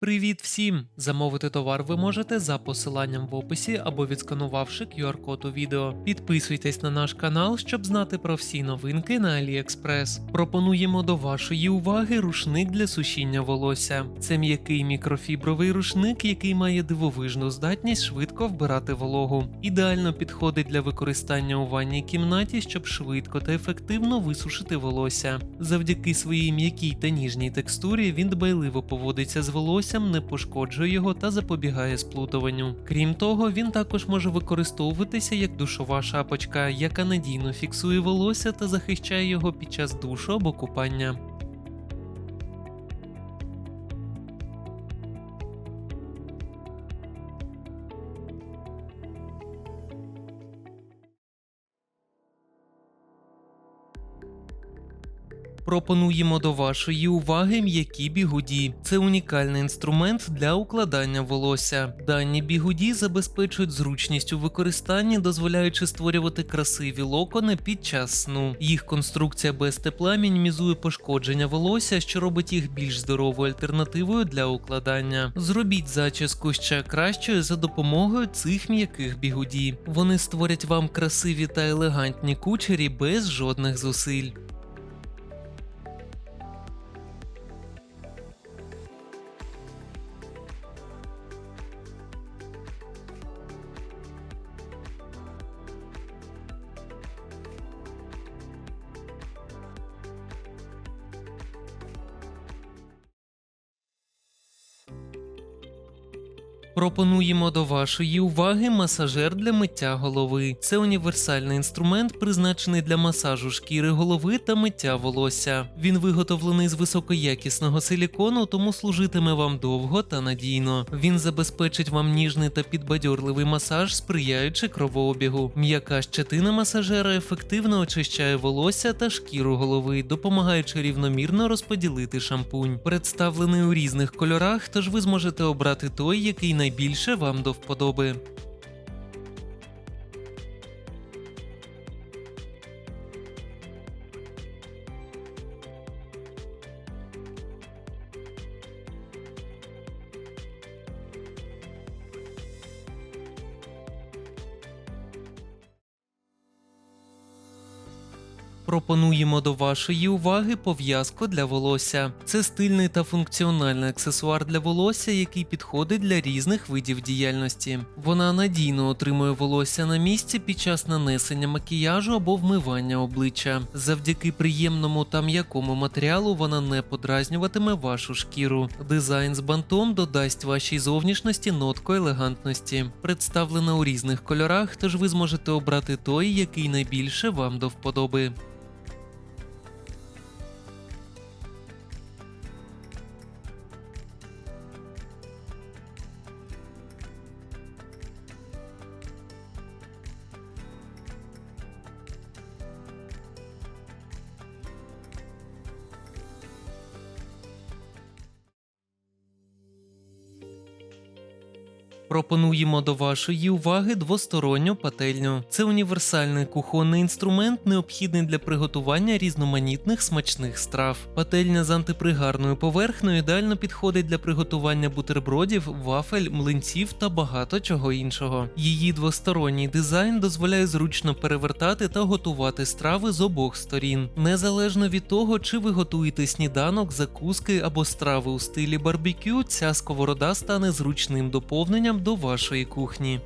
Привіт всім! Замовити товар ви можете за посиланням в описі або відсканувавши QR-код у відео. Підписуйтесь на наш канал, щоб знати про всі новинки на AliExpress. Пропонуємо до вашої уваги рушник для сушіння волосся. Це м'який мікрофібровий рушник, який має дивовижну здатність швидко вбирати вологу. Ідеально підходить для використання у ванній кімнаті, щоб швидко та ефективно висушити волосся. Завдяки своїй м'якій та ніжній текстурі він дбайливо поводиться з волоссям, не пошкоджує його та запобігає сплутуванню. Крім того, він також може використовуватися як душова шапочка, яка надійно фіксує волосся та захищає його під час душу або купання. Пропонуємо до вашої уваги м'які бігуді. Це унікальний інструмент для укладання волосся. Дані бігуді забезпечують зручність у використанні, дозволяючи створювати красиві локони під час сну. Їх конструкція без тепла мінімізує пошкодження волосся, що робить їх більш здоровою альтернативою для укладання. Зробіть зачіску ще кращою за допомогою цих м'яких бігуді. Вони створять вам красиві та елегантні кучері без жодних зусиль. Пропонуємо до вашої уваги масажер для миття голови. Це універсальний інструмент, призначений для масажу шкіри голови та миття волосся. Він виготовлений з високоякісного силікону, тому служитиме вам довго та надійно. Він забезпечить вам ніжний та підбадьорливий масаж, сприяючи кровообігу. М'яка щетина масажера ефективно очищає волосся та шкіру голови, допомагаючи рівномірно розподілити шампунь. Представлений у різних кольорах, тож ви зможете обрати той, який найбільше вам до вподоби. Пропонуємо до вашої уваги пов'язку для волосся. Це стильний та функціональний аксесуар для волосся, який підходить для різних видів діяльності. Вона надійно отримує волосся на місці під час нанесення макіяжу або вмивання обличчя. Завдяки приємному та м'якому матеріалу вона не подразнюватиме вашу шкіру. Дизайн з бантом додасть вашій зовнішності нотку елегантності. Представлена у різних кольорах, тож ви зможете обрати той, який найбільше вам до вподоби. Пропонуємо до вашої уваги двосторонню пательню. Це універсальний кухонний інструмент, необхідний для приготування різноманітних смачних страв. Пательня з антипригарною поверхнею ідеально підходить для приготування бутербродів, вафель, млинців та багато чого іншого. Її двосторонній дизайн дозволяє зручно перевертати та готувати страви з обох сторін, незалежно від того, чи ви готуєте сніданок, закуски або страви у стилі барбекю, ця сковорода стане зручним доповненням до вашої кухні.